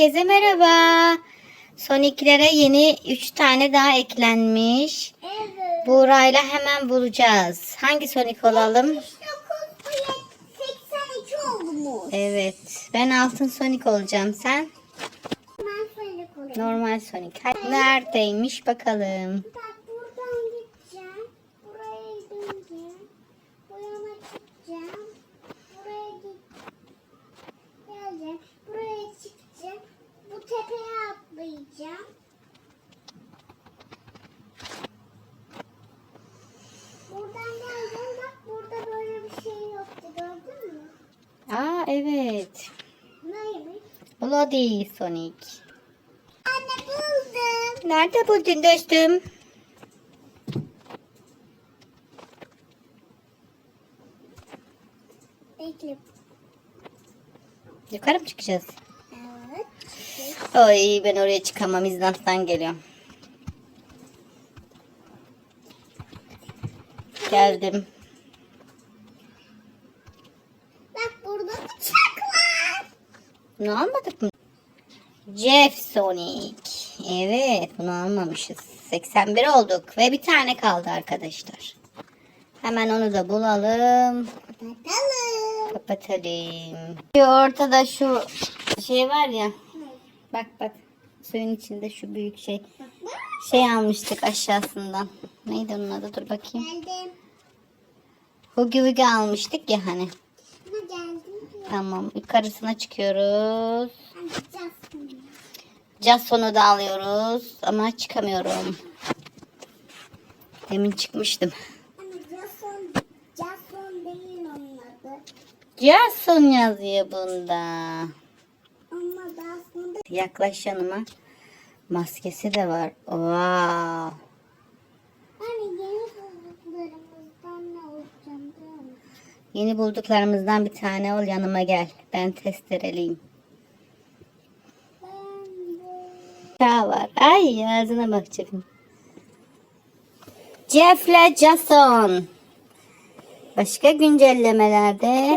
Herkese merhaba. Son ikilere yeni 3 tane daha eklenmiş. Evet. Buğra'yla hemen bulacağız. Hangi Sonic olalım? 79 82 oldu mu? Evet. Ben altın Sonic olacağım. Sen? Ben söyle koyayım. Normal Sonic. Neredeymiş bakalım. Atlayacağım. Buradan geldim. Bak burada böyle bir şey yoktu. Gördün mü? Aa evet. Neymiş? Bloody Sonic. Anne buldum. Nerede buldun dostum? Bekle. Yukarı mı çıkacağız? Evet. Ay ben oraya çıkamam. İzlanttan geliyorum. Geldim. Bak burada bıçak var. Bunu almadık mı? Jeff Sonic. Evet bunu almamışız. 81 olduk ve bir tane kaldı arkadaşlar. Hemen onu da bulalım. Kapatalım. Şu ortada şu şey var ya. Bak bak. Suyun içinde şu büyük şey. Şey almıştık aşağısından. Neydi onun adı? Dur bakayım. Geldim. Hugi Hugi almıştık ya hani. Geldim. Tamam. Yukarısına çıkıyoruz. Jason'u da alıyoruz ama çıkamıyorum. Demin çıkmıştım. Jason, Jason. Jason yazıyor bunda. Ama aslında Yaklaş yanıma. Maskesi de var. Wow. hani yeni bulduklarımızdan ne olacağım? Yeni bulduklarımızdan bir tane ol yanıma gel. Ben testereliyim. Ben de... Daha var. Ay ağzına bakacağım. Jeff'le Jason. Başka güncellemelerde